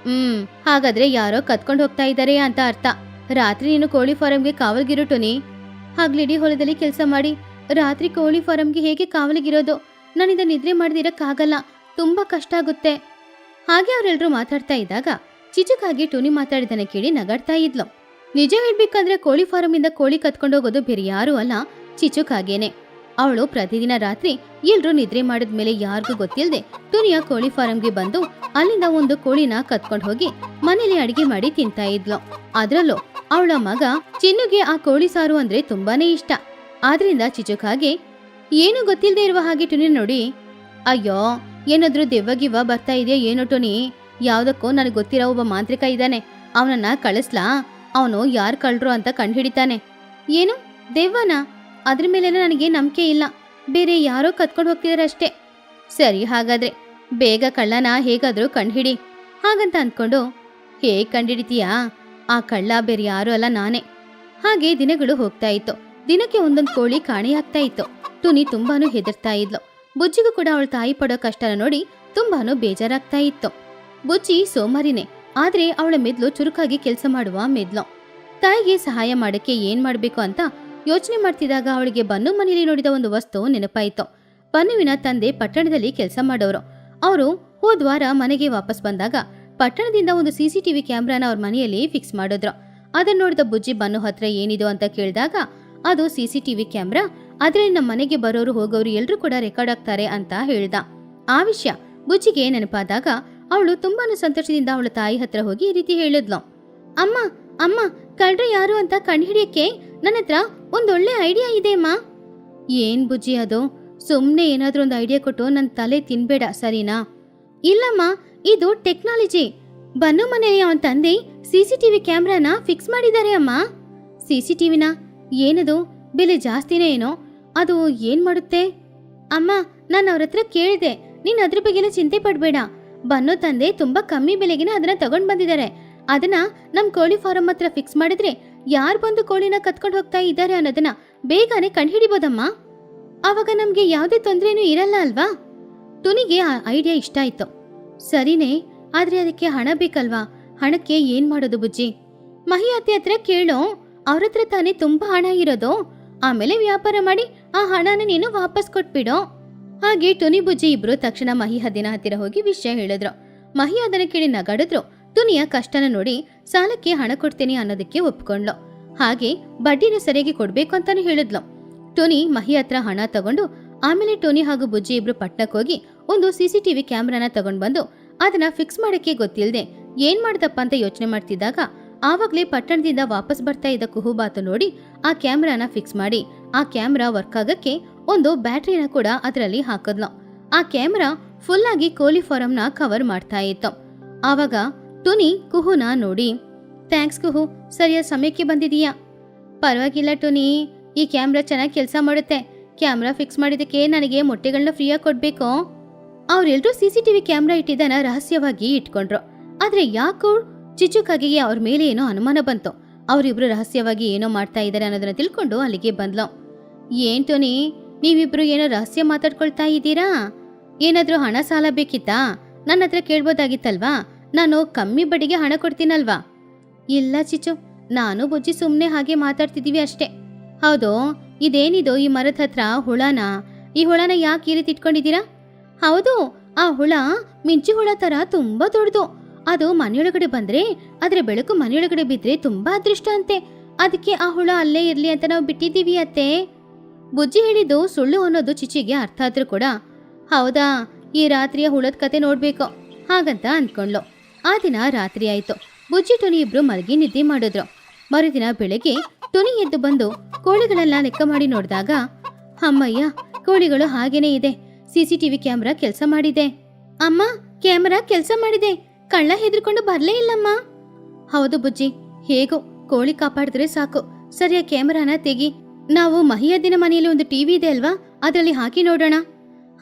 ಹ್ಮ್, ಹಾಗಾದ್ರೆ ಯಾರೋ ಕತ್ಕೊಂಡು ಹೋಗ್ತಾ ಇದ್ದಾರೆ ಅಂತ ಅರ್ಥ. ರಾತ್ರಿ ನೀನು ಕೋಳಿ ಫಾರಂಗೆ ಕಾವಲ್ಗಿರುಟುನಿ ಹಗ್ಲಿಡೀ ಹೊಲದಲ್ಲಿ ಕೆಲಸ ಮಾಡಿ. ರಾತ್ರಿ ಕೋಳಿ ಫಾರಂಗೆ ಹೇಗೆ ಕಾವಲಿಗಿರೋದು? ನಾನಿದ ನಿದ್ರೆ ಮಾಡದಿರಕ್ಕಾಗಲ್ಲ. ತುಂಬಾ ಕಷ್ಟ ಆಗುತ್ತೆ. ಹಾಗೆ ಅವರೆಲ್ಲರೂ ಮಾತಾಡ್ತಾ ಇದ್ದಾಗ ಚಿಚುಕಾಗಿ ಟೂನಿ ಮಾತಾಡಿದನ ಕೇಳಿ ನಗಾಡ್ತಾ ಇದ್ಲು. ನಿಜ ಹೇಳ್ಬೇಕಂದ್ರೆ ಕೋಳಿ ಫಾರಂ ಇಂದ ಕೋಳಿ ಕತ್ಕೊಂಡು ಹೋಗೋದು ಬೇರೆ ಯಾರು ಅಲ್ಲ ಚಿಚುಕಾಗೇನೆ ಅವಳು ಪ್ರತಿದಿನ ರಾತ್ರಿ ಎಲ್ರೂ ನಿದ್ರೆ ಮಾಡಿದ ಮೇಲೆ ಯಾರಿಗೂ ಗೊತ್ತಿಲ್ಲದೆ ಟೂನಿಯ ಕೋಳಿ ಫಾರಂಗೆ ಬಂದು ಅಲ್ಲಿಂದ ಒಂದು ಕೋಳಿನ ಕತ್ಕೊಂಡು ಹೋಗಿ ಮನೇಲಿ ಅಡಿಗೆ ಮಾಡಿ ತಿಂತಾ ಇದ್ಲು. ಅದ್ರಲ್ಲೂ ಅವಳ ಮಗ ಚಿನ್ನುಗೆ ಆ ಕೋಳಿ ಸಾರು ಅಂದ್ರೆ ತುಂಬಾನೇ ಇಷ್ಟ. ಆದ್ರಿಂದ ಚಿಚುಕಾಗೆ ಏನು ಗೊತ್ತಿಲ್ಲದೆ ಇರುವ ಹಾಗೆ ಟುನಿ ನೋಡಿ. ಅಯ್ಯೋ ಏನಾದ್ರೂ ದೆವ್ವಗಿವ್ವ ಬರ್ತಾ ಇದೆಯಾ ಏನೋ ಟೋನಿ? ಯಾವುದಕ್ಕೋ ನನಗೆ ಗೊತ್ತಿರೋ ಒಬ್ಬ ಮಾಂತ್ರಿಕ ಇದ್ದಾನೆ. ಅವನನ್ನ ಕಳಿಸ್ಲಾ? ಅವನು ಯಾರು ಕಳ್ರು ಅಂತ ಕಂಡುಹಿಡಿತಾನೆ. ಏನು? ದೆವ್ವನ? ಅದ್ರ ಮೇಲೆ ನನಗೆ ನಂಬಿಕೆ ಇಲ್ಲ. ಬೇರೆ ಯಾರೋ ಕತ್ಕೊಂಡು ಹೋಗ್ತಿದಾರೆ ಅಷ್ಟೇ. ಸರಿ, ಹಾಗಾದ್ರೆ ಬೇಗ ಕಳ್ಳನ ಹೇಗಾದ್ರೂ ಕಂಡುಹಿಡಿ. ಹಾಗಂತ ಅಂದ್ಕೊಂಡು ಹೇಗ್ ಕಂಡಿಡಿತೀಯಾ ಆ ಕಳ್ಳ ಬೇರೆ ಯಾರು ಅಲ್ಲ ನಾನೇ. ಹಾಗೆ ದಿನಗಳು ಹೋಗ್ತಾ ಇತ್ತು. ದಿನಕ್ಕೆ ಒಂದೊಂದು ಕೋಳಿ ಕಾಣೆಯಾಗ್ತಾ ಇತ್ತು. ಟುನಿ ತುಂಬಾನು ಹೆದರ್ತಾ ಇದ್ಲು. ಬುಜ್ಜಿಗೂ ಕೂಡ ಅವಳ ತಾಯಿ ಪಡೋ ಕಷ್ಟನ ನೋಡಿ ತುಂಬಾನು ಬೇಜಾರಾಗ್ತಾ ಇತ್ತು. ಬುಜ್ಜಿ ಸೋಮಾರಿನೇ, ಆದ್ರೆ ಅವಳ ಮೆದ್ಲು ಚುರುಕಾಗಿ ಕೆಲಸ ಮಾಡುವ ಮೆದ್ಲು. ತಾಯಿಗೆ ಸಹಾಯ ಮಾಡಕ್ಕೆ ಏನ್ ಮಾಡ್ಬೇಕು ಅಂತ ಯೋಚನೆ ಮಾಡ್ತಿದ್ದಾಗ ಅವಳಿಗೆ ಬನ್ನು ಮನೆಯಲ್ಲಿ ನೋಡಿದ ಒಂದು ವಸ್ತು ನೆನಪಾಯಿತು. ಬನ್ನುವಿನ ತಂದೆ ಪಟ್ಟಣದಲ್ಲಿ ಕೆಲಸ ಮಾಡೋರು. ಅವರು ಹೋದ್ವಾರ ಮನೆಗೆ ವಾಪಸ್ ಬಂದಾಗ ಪಟ್ಟಣದಿಂದ ಒಂದು ಸಿಸಿಟಿವಿ ಕ್ಯಾಮ್ರಾನ ಅವ್ರ ಮನೆಯಲ್ಲಿ ಫಿಕ್ಸ್ ಮಾಡಿದ್ರು. ಅದನ್ನ ನೋಡಿದ ಬುಜ್ಜಿ ಬನ್ನು ಹತ್ರ ಏನಿದು ಅಂತ ಕೇಳಿದಾಗ ಅದು ಸಿಸಿಟಿವಿ ಕ್ಯಾಮ್ರಾ ಅದ್ರಲ್ಲಿ ನಮ್ಮ ಮನೆಗೆ ಬರೋರು ಹೋಗೋರು ಎಲ್ಲರೂ ಕೂಡ ರೆಕಾರ್ಡ್ ಆಗ್ತಾರೆ ಅಂತ ಹೇಳ್ದ. ಆ ವಿಷಯ ಬುಜ್ಜಿಗೆ ನೆನಪಾದಾಗ ಅವಳು ತುಂಬಾನು ಸಂತೋಷದಿಂದ ಅವಳ ತಾಯಿ ಹತ್ರ ಹೋಗಿ ಈ ರೀತಿ ಹೇಳಿದ್ಲು. ಅಮ್ಮ ಅಮ್ಮ, ಕಳ್ರೆ ಯಾರು ಅಂತ ಕಂಡುಹಿಡಿಯಕ್ಕೆ ನನ್ನ ಹತ್ರ ಒಂದೊಳ್ಳೆ ಐಡಿಯಾ ಇದೆ ಅಮ್ಮ ಏನ್ ಬುಜ್ಜಿ ಅದು? ಸುಮ್ಮನೆ ಏನಾದ್ರೂ ಒಂದು ಐಡಿಯಾ ಕೊಟ್ಟು ನನ್ನ ತಲೆ ತಿನ್ಬೇಡ, ಸರಿನಾ? ಇಲ್ಲಮ್ಮ ಇದು ಟೆಕ್ನಾಲಜಿ ಬನ್ನು ಮನೆಯ ಅವನ ತಂದೆ ಸಿಸಿಟಿವಿ ಕ್ಯಾಮ್ರಾನ ಫಿಕ್ಸ್ ಮಾಡಿದ್ದಾರೆ, ಅಮ್ಮ. ಸಿಸಿಟಿವಿನ ಏನದು? ಬೆಲೆ ಜಾಸ್ತಿನೇ ಏನೋ? ಅದು ಏನ್ ಮಾಡುತ್ತೆ? ಅಮ್ಮ, ನಾನು ಅವ್ರ ಹತ್ರ ಕೇಳಿದೆ. ನೀನ್ ಅದ್ರ ಬಗ್ಗೆನ ಚಿಂತೆ ಪಡ್ಬೇಡ. ಬನ್ನೋ ತಂದೆ ತುಂಬಾ ಕಮ್ಮಿ ಬೆಲೆಗೆನ ಅದನ್ನ ತಗೊಂಡ್ ಬಂದಿದ್ದಾರೆ ಅದನ್ನ ನಮ್ ಕೋಳಿ ಫಾರಂ ಹತ್ರ ಫಿಕ್ಸ್ ಮಾಡಿದ್ರೆ ಯಾರು ಬಂದು ಕೋಳಿನ ಕತ್ಕೊಂಡು ಹೋಗ್ತಾ ಇದ್ದಾರೆ ಅನ್ನೋದನ್ನ ಬೇಗನೆ ಕಂಡುಹಿಡಿಬೋದಮ್ಮ? ಆವಾಗ ನಮ್ಗೆ ಯಾವುದೇ ತೊಂದರೆನೂ ಇರಲ್ಲ ಅಲ್ವಾ? ತುನಿಗೆ ಆ ಐಡಿಯಾ ಇಷ್ಟ ಆಯ್ತು. ಸರಿನೇ, ಆದ್ರೆ ಅದಕ್ಕೆ ಹಣ ಬೇಕಲ್ವಾ? ಹಣಕ್ಕೆ ಏನ್ ಮಾಡೋದು ಬುಜ್ಜಿ? ಮಹಿ ಅತ್ತೆ ಹತ್ರ ಕೇಳೋ ಅವ್ರ ಹತ್ರ ತಾನೇ ತುಂಬಾ ಹಣ ಇರೋದು? ಆಮೇಲೆ ವ್ಯಾಪಾರ ಮಾಡಿ ಆ ಹಣನ ನೀನು ವಾಪಸ್ ಕೊಟ್ಬಿಡು. ಹಾಗೆ ಟುನಿ ಬುಜ್ಜಿ ಇಬ್ರು ತಕ್ಷಣ ಮಹಿ ಹದಿನ ಹತ್ತಿರ ಹೋಗಿ ವಿಷಯ ಹೇಳಿದ್ರು. ಮಹಿ ಅದನ್ನ ಕೇಳಿ ನಗಾಡಿದ್ರು. ಟುನಿಯ ಕಷ್ಟನ ನೋಡಿ ಸಾಲಕ್ಕೆ ಹಣ ಕೊಡ್ತೇನೆ ಅನ್ನೋದಕ್ಕೆ ಒಪ್ಕೊಂಡ್ಲು. ಹಾಗೆ ಬಡ್ಡಿನ ಸರಿಯಾಗಿ ಕೊಡ್ಬೇಕು ಅಂತಾನೆ ಹೇಳಿದ್ಲು. ಟೋನಿ ಮಹಿ ಹತ್ರ ಹಣ ತಗೊಂಡು ಆಮೇಲೆ ಟೋನಿ ಹಾಗೂ ಬುಜ್ಜಿ ಇಬ್ರು ಪಟ್ಟಣಕ್ಕೆ ಹೋಗಿ ಒಂದು ಸಿಸಿಟಿವಿ ಕ್ಯಾಮ್ರಾನ ತಗೊಂಡ್ ಬಂದು ಅದನ್ನ ಫಿಕ್ಸ್ ಮಾಡಕ್ಕೆ ಗೊತ್ತಿಲ್ಲದೆ ಏನ್ ಮಾಡ್ದಪ್ಪ ಅಂತ ಯೋಚನೆ ಮಾಡ್ತಿದ್ದಾಗ ಆವಾಗ್ಲೇ ಪಟ್ಟಣದಿಂದ ವಾಪಸ್ ಬರ್ತಾ ಇದ್ದ ಕುಹುಬಾತು ನೋಡಿ ಆ ಕ್ಯಾಮ್ರಾನ ಫಿಕ್ಸ್ ಮಾಡಿ ಆ ಕ್ಯಾಮ್ರಾ ವರ್ಕ್ ಆಗಕ್ಕೆ ಒಂದು ಬ್ಯಾಟ್ರಿನ ಕೂಡ ಅದರಲ್ಲಿ ಹಾಕಿದ್ಲು. ಆ ಕ್ಯಾಮ್ರಾ ಫುಲ್ ಆಗಿ ಕೋಳಿ ಫಾರಂನ ಕವರ್ ಮಾಡ್ತಾ ಇತ್ತು. ಆವಾಗ ಟುನಿ ಕುಹುನ ನೋಡಿ ಥ್ಯಾಂಕ್ಸ್ ಕುಹು ಸರಿಯಾದ ಸಮಯಕ್ಕೆ ಬಂದಿದೀಯಾ? ಪರವಾಗಿಲ್ಲ ಟುನಿ ಈ ಕ್ಯಾಮ್ರಾ ಚೆನ್ನಾಗಿ ಕೆಲಸ ಮಾಡುತ್ತೆ. ಕ್ಯಾಮ್ರಾ ಫಿಕ್ಸ್ ಮಾಡಿದ್ದಕ್ಕೆ ನನಗೆ ಮೊಟ್ಟೆಗಳನ್ನ ಫ್ರೀಯಾಗಿ ಕೊಡ್ಬೇಕು. ಅವ್ರೆಲ್ರೂ ಸಿ ಸಿ ಟಿವಿ ಕ್ಯಾಮ್ರಾ ಇಟ್ಟಿದ್ದನ್ನ ರಹಸ್ಯವಾಗಿ ಇಟ್ಕೊಂಡ್ರು. ಆದ್ರೆ ಯಾಕೋ ಚಿಚುಕಾಗಿಗೆ ಅವ್ರ ಮೇಲೆ ಏನೋ ಅನುಮಾನ ಬಂತು. ಅವರಿಬ್ರು ರಹಸ್ಯವಾಗಿ ಏನೋ ಮಾಡ್ತಾ ಇದ್ದಾರೆ ಅನ್ನೋದನ್ನ ತಿಳ್ಕೊಂಡು ಅಲ್ಲಿಗೆ ಬಂದ್ಲು. ಏನ್ ಟೋನಿ ನೀವಿಬ್ರು ಏನೋ ರಹಸ್ಯ ಮಾತಾಡ್ಕೊಳ್ತಾ ಇದ್ದೀರಾ? ಏನಾದ್ರೂ ಹಣ ಸಾಲ ಬೇಕಿತ್ತಾ? ನನ್ನ ಹತ್ರ ಕೇಳ್ಬೋದಾಗಿತ್ತಲ್ವಾ? ನಾನು ಕಮ್ಮಿ ಬಡ್ಡಿಗೆ ಹಣ ಕೊಡ್ತೀನಲ್ವಾ? ಇಲ್ಲ ಚಿಚು ನಾನು ಬುಜ್ಜಿ ಸುಮ್ಮನೆ ಹಾಗೆ ಮಾತಾಡ್ತಿದೀವಿ ಅಷ್ಟೇ. ಹೌದು, ಇದೇನಿದು ಈ ಮರದ ಹತ್ರ ಹುಳನ? ಈ ಹುಳನ ಯಾಕೆ ಈ ರೀತಿ ಇಟ್ಕೊಂಡಿದ್ದೀರಾ? ಹೌದು, ಆ ಹುಳ ಮಿಂಚು ಹುಳ ತರ ತುಂಬಾ ದೊಡ್ಡದು. ಅದು ಮನೆಯೊಳಗಡೆ ಬಂದ್ರೆ ಅದ್ರ ಬೆಳಕು ಮನೆಯೊಳಗಡೆ ಬಿದ್ರೆ ತುಂಬಾ ಅದೃಷ್ಟ ಅಂತೆ. ಅದಕ್ಕೆ ಆ ಹುಳ ಅಲ್ಲೇ ಇರ್ಲಿ ಅಂತ ನಾವು ಬಿಟ್ಟಿದ್ದೀವಿ ಅತ್ತೆ. ಬುಜ್ಜಿ ಹೇಳಿದ್ದು ಸುಳ್ಳು ಅನ್ನೋದು ಚಿಚಿಗೆ ಅರ್ಥ ಆದ್ರೂ ಕೂಡ, ಹೌದಾ, ಈ ರಾತ್ರಿಯ ಹುಳದ ಕತೆ ನೋಡ್ಬೇಕು, ಹಾಗಂತ ಅಂದ್ಕೊಂಡ್ಲು. ಆ ದಿನ ರಾತ್ರಿ ಆಯ್ತು. ಬುಜ್ಜಿ ಟುನಿ ಇಬ್ರು ಮಲಗಿ ನಿದ್ದೆ ಮಾಡಿದ್ರು. ಮರುದಿನ ಬೆಳಗ್ಗೆ ಟುನಿ ಎದ್ದು ಬಂದು ಕೋಳಿಗಳೆಲ್ಲ ಲೆಕ್ಕ ಮಾಡಿ ನೋಡಿದಾಗ, ಅಮ್ಮಯ್ಯ, ಕೋಳಿಗಳು ಹಾಗೇನೇ ಇದೆ. ಸಿಸಿಟಿವಿ ಕ್ಯಾಮ್ರಾ ಕೆಲಸ ಮಾಡಿದೆ. ಅಮ್ಮ, ಕ್ಯಾಮ್ರಾ ಕೆಲಸ ಮಾಡಿದೆ. ಕಳ್ಳ ಹೆದರ್ಕೊಂಡು ಬರ್ಲೇ ಇಲ್ಲಮ್ಮ. ಹೌದು ಬುಜ್ಜಿ, ಹೇಗೋ, ಕೋಳಿ ಕಾಪಾಡಿದ್ರೆ ಸಾಕು. ಸರಿಯ ಕ್ಯಾಮ್ರಾನ ತೆಗಿ ನಾವು ಮಹಿಯದ್ದಿನ ಮನೆಯಲ್ಲಿ ಒಂದು ಟಿವಿ ಇದೆ ಅಲ್ವಾ? ಅದರಲ್ಲಿ ಹಾಕಿ ನೋಡೋಣ.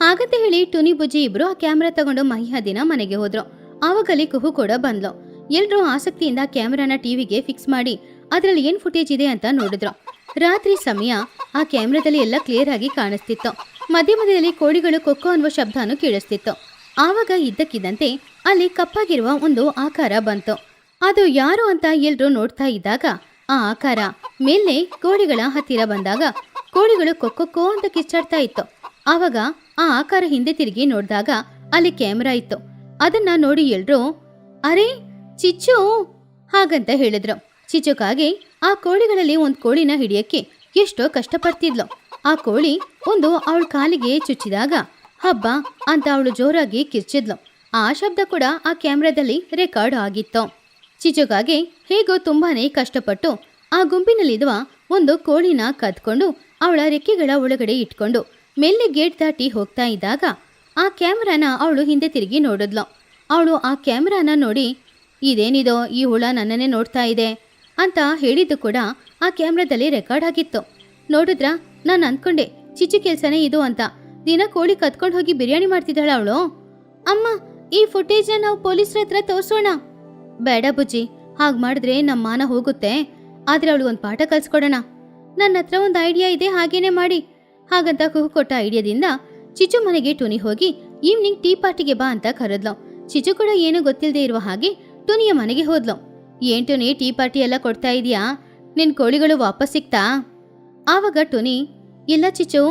ಹಾಗಂತ ಹೇಳಿ ಟುನಿ ಬುಜ್ಜಿ ಇಬ್ರು ಆ ಕ್ಯಾಮ್ರಾ ತಗೊಂಡು ಮಹಿಯದಿನ ಮನೆಗೆ ಹೋದ್ರು. ಆವಾಗಲಿ ಕುಹು ಕೂಡ ಬಂದ್ಲು. ಎಲ್ರೂ ಆಸಕ್ತಿಯಿಂದ ಕ್ಯಾಮ್ರಾನ ಟಿವಿಗೆ ಫಿಕ್ಸ್ ಮಾಡಿ ಅದರಲ್ಲಿ ಏನ್ ಫುಟೇಜ್ ಇದೆ ಅಂತ ನೋಡಿದ್ರು. ರಾತ್ರಿ ಸಮಯ ಆ ಕ್ಯಾಮ್ರಾದಲ್ಲಿ ಎಲ್ಲ ಕ್ಲಿಯರ್ ಆಗಿ ಕಾಣಿಸ್ತಿತ್ತು. ಮಧ್ಯ ಮಧ್ಯದಲ್ಲಿ ಕೋಳಿಗಳು ಕೊಕ್ಕೋ ಅನ್ನುವ ಶಬ್ದನೂ ಕೇಳಿಸ್ತಿತ್ತು. ಆವಾಗ ಇದ್ದಕ್ಕಿದ್ದಂತೆ ಅಲ್ಲಿ ಕಪ್ಪಾಗಿರುವ ಒಂದು ಆಕಾರ ಬಂತು. ಅದು ಯಾರು ಅಂತ ಎಲ್ರೂ ನೋಡ್ತಾ ಇದ್ದಾಗ ಆ ಆಕಾರ ಮೇಲೆ ಕೋಳಿಗಳ ಹತ್ತಿರ ಬಂದಾಗ ಕೋಳಿಗಳು ಕೊಕ್ಕೊಕ್ಕೋ ಅಂತ ಕಿಚ್ಚಾಡ್ತಾ ಇತ್ತು. ಆವಾಗ ಆ ಆಕಾರ ಹಿಂದೆ ತಿರುಗಿ ನೋಡಿದಾಗ ಅಲ್ಲಿ ಕ್ಯಾಮ್ರಾ ಇತ್ತು. ಅದನ್ನ ನೋಡಿ ಎಲ್ರೂ, ಅರೆ, ಚಿಚ್ಚು! ಹಾಗಂತ ಹೇಳಿದ್ರು. ಚಿಚುಕಾಗಿ ಆ ಕೋಳಿಗಳಲ್ಲಿ ಒಂದು ಕೋಳಿನ ಹಿಡಿಯಕ್ಕೆ ಎಷ್ಟೋ ಕಷ್ಟಪಡ್ತಿದ್ಲು. ಆ ಕೋಳಿ ಒಂದು ಅವಳ ಕಾಲಿಗೆ ಚುಚ್ಚಿದಾಗ ಹಬ್ಬ ಅಂತ ಅವಳು ಜೋರಾಗಿ ಕಿರ್ಚಿದ್ಲು. ಆ ಶಬ್ದ ಕೂಡ ಆ ಕ್ಯಾಮ್ರಾದಲ್ಲಿ ರೆಕಾರ್ಡ್ ಆಗಿತ್ತು. ಚಿಚುಕಾಗೆ ಹೇಗೋ ತುಂಬಾನೇ ಕಷ್ಟಪಟ್ಟು ಆ ಗುಂಪಿನಲ್ಲಿರುವ ಒಂದು ಕೋಳಿನ ಕದ್ಕೊಂಡು ಅವಳ ರೆಕ್ಕೆಗಳ ಒಳಗಡೆ ಇಟ್ಕೊಂಡು ಮೆಲ್ಲೆ ಗೇಟ್ ದಾಟಿ ಹೋಗ್ತಾ ಇದ್ದಾಗ ಆ ಕ್ಯಾಮ್ರಾನ ಅವಳು ಹಿಂದೆ ತಿರುಗಿ ನೋಡಿದ್ಲು. ಅವಳು ಆ ಕ್ಯಾಮ್ರಾನ ನೋಡಿ, ಇದೇನಿದೋ? ಈ ಹುಳ ನನ್ನನ್ನೇ ನೋಡ್ತಾ ಇದೆ ಅಂತ ಹೇಳಿದ್ದು ಕೂಡ ಆ ಕ್ಯಾಮ್ರಾದಲ್ಲಿ ರೆಕಾರ್ಡ್ ಆಗಿತ್ತು. ನೋಡಿದ್ರ, ನಾನು ಅಂದ್ಕೊಂಡೆ ಚಿಚ್ಚು ಕೆಲ್ಸನೇ ಇದು ಅಂತ. ದಿನ ಕೋಳಿ ಕತ್ಕೊಂಡು ಹೋಗಿ ಬಿರಿಯಾನಿ ಮಾಡ್ತಿದ್ದಾಳ ಅವಳು. ಅಮ್ಮ, ಈ ಫುಟೇಜ್ನ ನಾವು ಪೊಲೀಸ್ರ ಹತ್ರ ತೋರ್ಸೋಣ. ಬೇಡ ಬುಜ್ಜಿ, ಹಾಗೆ ಮಾಡಿದ್ರೆ ನಮ್ಮ ಮಾನ ಹೋಗುತ್ತೆ. ಆದ್ರೆ ಅವಳು ಒಂದು ಪಾಠ ಕಲ್ಸ್ಕೊಡೋಣ. ನನ್ನ ಹತ್ರ ಒಂದು ಐಡಿಯಾ ಇದೆ, ಹಾಗೇನೆ ಮಾಡಿ. ಹಾಗಂತ ಕುಹು ಕೊಟ್ಟ ಐಡಿಯಾದಿಂದ ಚಿಚು ಮನೆಗೆ ಟುನಿ ಹೋಗಿ, ಈವ್ನಿಂಗ್ ಟೀ ಪಾರ್ಟಿಗೆ ಬಾ ಅಂತ ಕರೆದ್ಲು. ಚಿಚು ಕೂಡ ಏನೂ ಗೊತ್ತಿಲ್ಲದೆ ಇರುವ ಹಾಗೆ ಟುನಿಯ ಮನೆಗೆ ಹೋದ್ಲು. ಏನ್ ಟುನಿ, ಟೀ ಪಾರ್ಟಿ ಎಲ್ಲ ಕೊಡ್ತಾ ಇದೀಯಾ? ನಿನ್ ಕೋಳಿಗಳು ವಾಪಸ್ ಸಿಕ್ತಾ ಆವಾಗ ಟುನಿ, ಇಲ್ಲ ಚಿಚು,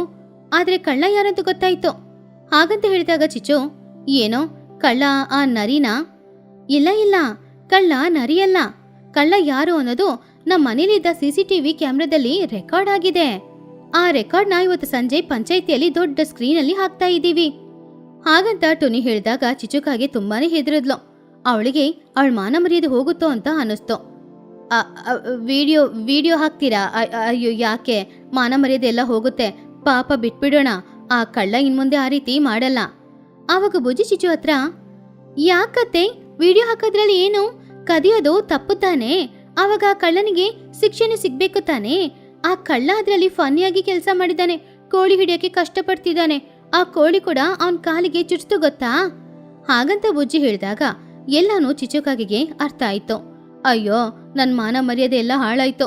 ಆದ್ರೆ ಕಳ್ಳ ಯಾರಂತ ಗೊತ್ತಾಯ್ತು. ಹಾಗಂತ ಹೇಳಿದಾಗ ಚಿಚು, ಏನೋ ಕಳ್ಳ ಆ ನರಿನಾ? ಇಲ್ಲ ಇಲ್ಲ. ಕಳ್ಳ ನರಿಯಲ್ಲ. ಕಳ್ಳ ಯಾರು ಅನ್ನೋದು ನಮ್ಮ ಮನೇಲಿದ್ದ ಸಿಸಿಟಿವಿ ಕ್ಯಾಮ್ರಾದಲ್ಲಿ ರೆಕಾರ್ಡ್ ಆಗಿದೆ. ಆ ರೆಕಾರ್ಡ್ನ ಇವತ್ತು ಸಂಜೆ ಪಂಚಾಯಿತಿಯಲ್ಲಿ ದೊಡ್ಡ ಸ್ಕ್ರೀನಲ್ಲಿ ಹಾಕ್ತಾ ಇದ್ದೀವಿ. ಹಾಗಂತ ಟುನಿ ಹೇಳಿದಾಗ ಚಿಚುಕಾಗೆ ತುಂಬಾನೇ ಹೆದರಿದ್ಲು. ಅವಳಿಗೆ ಅವಳ ಮಾನ ಮರ್ಯಾದೆ ಹೋಗುತ್ತೋ ಅಂತ ಅನಿಸ್ತು ವಿಡಿಯೋ ವಿಡಿಯೋ ಹಾಕ್ತೀರಾ? ಅಯ್ಯೋ, ಯಾಕೆ? ಮಾನ ಮರ್ಯಾದೆ ಎಲ್ಲ ಹೋಗುತ್ತೆ. ಪಾಪ ಬಿಟ್ಬಿಡೋಣ. ಆ ಕಳ್ಳ ಇನ್ಮುಂದೆ ಆ ರೀತಿ ಮಾಡಲ್ಲ. ಆವಾಗ ಬುಜಿ ಚಿಚು ಹತ್ರ, ಯಾಕತ್ತೆ? ವಿಡಿಯೋ ಹಾಕೋದ್ರಲ್ಲಿ ಏನು? ಕದಿಯೋದು ತಪ್ಪು ತಾನೆ? ಆವಾಗ ಕಳ್ಳನಿಗೆ ಶಿಕ್ಷೆನೂ ಸಿಗ್ಬೇಕು ತಾನೆ? ಆ ಕಳ್ಳ ಅದ್ರಲ್ಲಿ ಫನ್ನಿಯಾಗಿ ಕೆಲಸ ಮಾಡಿದ್ದಾನೆ ಕೋಳಿ ಹಿಡಿಯೋಕೆ ಕಷ್ಟಪಡ್ತಿದ್ದಾನೆ ಆ ಕೋಳಿ ಕೂಡ ಅವನ್ ಕಾಲಿಗೆ ಚುಚ್ತು ಗೊತ್ತಾ? ಹಾಗಂತ ಬುಜ್ಜಿ ಹೇಳಿದಾಗ ಎಲ್ಲಾನು ಚಿಚುಕಾಗಿಗೆ ಅರ್ಥ ಆಯ್ತು. ಅಯ್ಯೋ, ನನ್ ಮಾನ ಮರ್ಯಾದೆ ಎಲ್ಲ ಹಾಳಾಯ್ತು.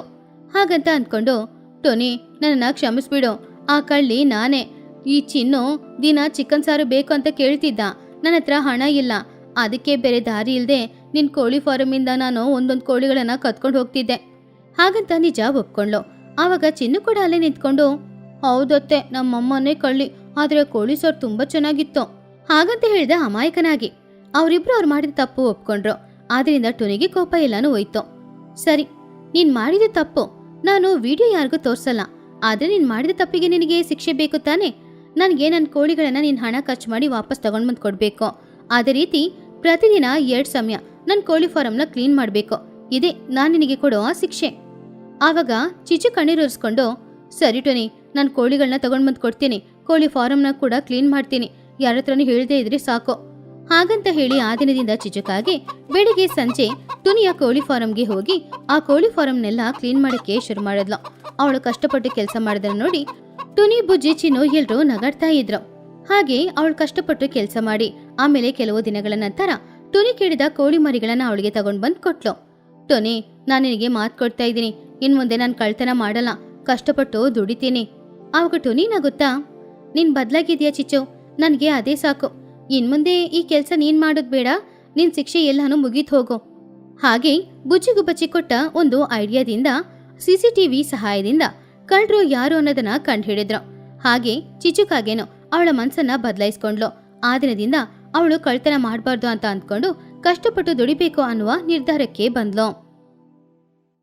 ಹಾಗಂತ ಅಂದ್ಕೊಂಡು, ಟೋನಿ, ನನ್ನನ್ನ ಕ್ಷಮಿಸ್ಬಿಡು. ಆ ಕಳ್ಳಿ ನಾನೇ. ಈ ಚಿನ್ನು ದಿನ ಚಿಕನ್ ಸಾರು ಬೇಕು ಅಂತ ಕೇಳ್ತಿದ್ದ. ನನ್ನ ಹತ್ರ ಹಣ ಇಲ್ಲ. ಅದಕ್ಕೆ ಬೇರೆ ದಾರಿ ಇಲ್ಲದೆ ನಿನ್ ಕೋಳಿ ಫಾರಮಿಂದ ನಾನು ಒಂದೊಂದು ಕೋಳಿಗಳನ್ನ ಕತ್ಕೊಂಡು ಹೋಗ್ತಿದ್ದೆ. ಹಾಗಂತ ನಿಜ ಒಪ್ಕೊಂಡ್ಲು. ಆವಾಗ ಚಿನ್ನು ಕೂಡ ಅಲ್ಲೇ ನಿಂತ್ಕೊಂಡು, ಹೌದತ್ತೆ, ನಮ್ಮಮ್ಮನೇ ಕಳ್ಳಿ, ಆದ್ರೆ ಕೋಳಿ ಸೋರ್ ತುಂಬಾ ಚೆನ್ನಾಗಿತ್ತು. ಹಾಗಂತ ಹೇಳಿದ ಅಮಾಯಕನಾಗಿ. ಅವರಿಬ್ರು ಅವ್ರು ಮಾಡಿದ ತಪ್ಪು ಒಪ್ಕೊಂಡ್ರು. ಆದ್ರಿಂದ ಟುನಿಗೆ ಕೋಪ ಎಲ್ಲಾನು ಹೋಯ್ತು. ಸರಿ, ನೀನ್ ಮಾಡಿದ ತಪ್ಪು. ನಾನು ವಿಡಿಯೋ ಯಾರಿಗೂ ತೋರ್ಸಲ್ಲ. ಆದ್ರೆ ನೀನ್ ಮಾಡಿದ ತಪ್ಪಿಗೆ ನಿನಗೆ ಶಿಕ್ಷೆ ಬೇಕು ತಾನೆ? ನನಗೆ ನನ್ನ ಕೋಳಿಗಳನ್ನ ನೀನ್ ಹಣ ಖರ್ಚು ಮಾಡಿ ವಾಪಸ್ ತಗೊಂಡ್ ಕೊಡ್ಬೇಕು. ಅದೇ ರೀತಿ ಪ್ರತಿದಿನ ಎರಡ್ ಸಮಯ ನನ್ನ ಕೋಳಿ ಫಾರಂನ ಕ್ಲೀನ್ ಮಾಡಬೇಕು. ಇದೇ, ನಾನು ನಿನಗೆ ಕೊಡೋ ಶಿಕ್ಷೆ. ಆವಾಗ ಚಿಚು ಕಣ್ಣೀರೊರೆಸ್ಕೊಂಡು, ಸರಿ ಟೋನಿ, ನಾನು ಕೋಳಿಗಳನ್ನ ತಗೊಂಡ್ ಬಂದು ಕೊಡ್ತೀನಿ. ಕೋಳಿ ಫಾರಂನ ಕೂಡ ಕ್ಲೀನ್ ಮಾಡ್ತೀನಿ. ಯಾರ ಹತ್ರನೂ ಹೇಳ್ದೇ ಇದ್ರೆ ಸಾಕು. ಹಾಗಂತ ಹೇಳಿ ಆ ದಿನದಿಂದ ಚಿಚುಕಾಗಿ ಬೆಳಿಗ್ಗೆ ಸಂಜೆ ಟುನಿಯ ಕೋಳಿ ಫಾರಂಗೆ ಹೋಗಿ ಆ ಕೋಳಿ ಫಾರಂನೆಲ್ಲ ಕ್ಲೀನ್ ಮಾಡಕ್ಕೆ ಶುರು ಮಾಡಿದ್ಲು. ಅವಳು ಕಷ್ಟಪಟ್ಟು ಕೆಲಸ ಮಾಡಿದ್ರ ನೋಡಿ ಟುನಿ, ಬುಜ್ಜಿ, ಚಿನ್ನು ಎಲ್ರೂ ನಗಾಡ್ತಾ ಇದ್ರು. ಹಾಗೆ ಅವಳು ಕಷ್ಟಪಟ್ಟು ಕೆಲಸ ಮಾಡಿ, ಆಮೇಲೆ ಕೆಲವು ದಿನಗಳ ನಂತರ ಟುನಿ ಕೇಳಿದ ಕೋಳಿ ಮರಿಗಳನ್ನ ಅವಳಿಗೆ ತಗೊಂಡ್ ಬಂದು ಕೊಟ್ಲು. ಟೊನಿ, ನಾನು ನಿನಗೆ ಮಾತು ಕೊಡ್ತಾ ಇದ್ದೀನಿ. ಇನ್ ಮುಂದೆ ನಾನು ಕಳ್ತನ ಮಾಡಲ್ಲ. ಕಷ್ಟಪಟ್ಟು ದುಡಿತೀನಿ. ಆವಾಗ ಟೊನಿ ನಗುತ್ತಾ, ನೀನ್ ಬದ್ಲಾಗಿದ್ಯಾ ಚಿಚ್ಚು? ನನಗೆ ಅದೇ ಸಾಕು. ಇನ್ ಮುಂದೆ ಈ ಕೆಲಸ ನೀನ್ ಮಾಡೋದ್ ಬೇಡ. ನಿನ್ ಶಿಕ್ಷೆ ಎಲ್ಲಾನು ಮುಗೀತ್ ಹೋಗು. ಹಾಗೆ ಬುಚ್ಚಿಗುಬಚ್ಚಿ ಕೊಟ್ಟ ಒಂದು ಐಡಿಯಾದಿಂದ, ಸಿಸಿಟಿವಿ ಸಹಾಯದಿಂದ ಕಳ್ರು ಯಾರು ಅನ್ನೋದನ್ನ ಕಂಡುಹಿಡಿದ್ರು. ಹಾಗೆ ಚಿಚುಕಾಗೇನು ಅವಳ ಮನ್ಸನ್ನ ಬದಲಾಯಿಸ್ಕೊಂಡ್ಲು. ಆ ದಿನದಿಂದ ಅವಳು ಕಳ್ತನ ಮಾಡಬಾರ್ದು ಅಂತ ಅಂದ್ಕೊಂಡು ಕಷ್ಟಪಟ್ಟು ದುಡಿಬೇಕು ಅನ್ನುವ ನಿರ್ಧಾರಕ್ಕೆ ಬಂದ್ಲು.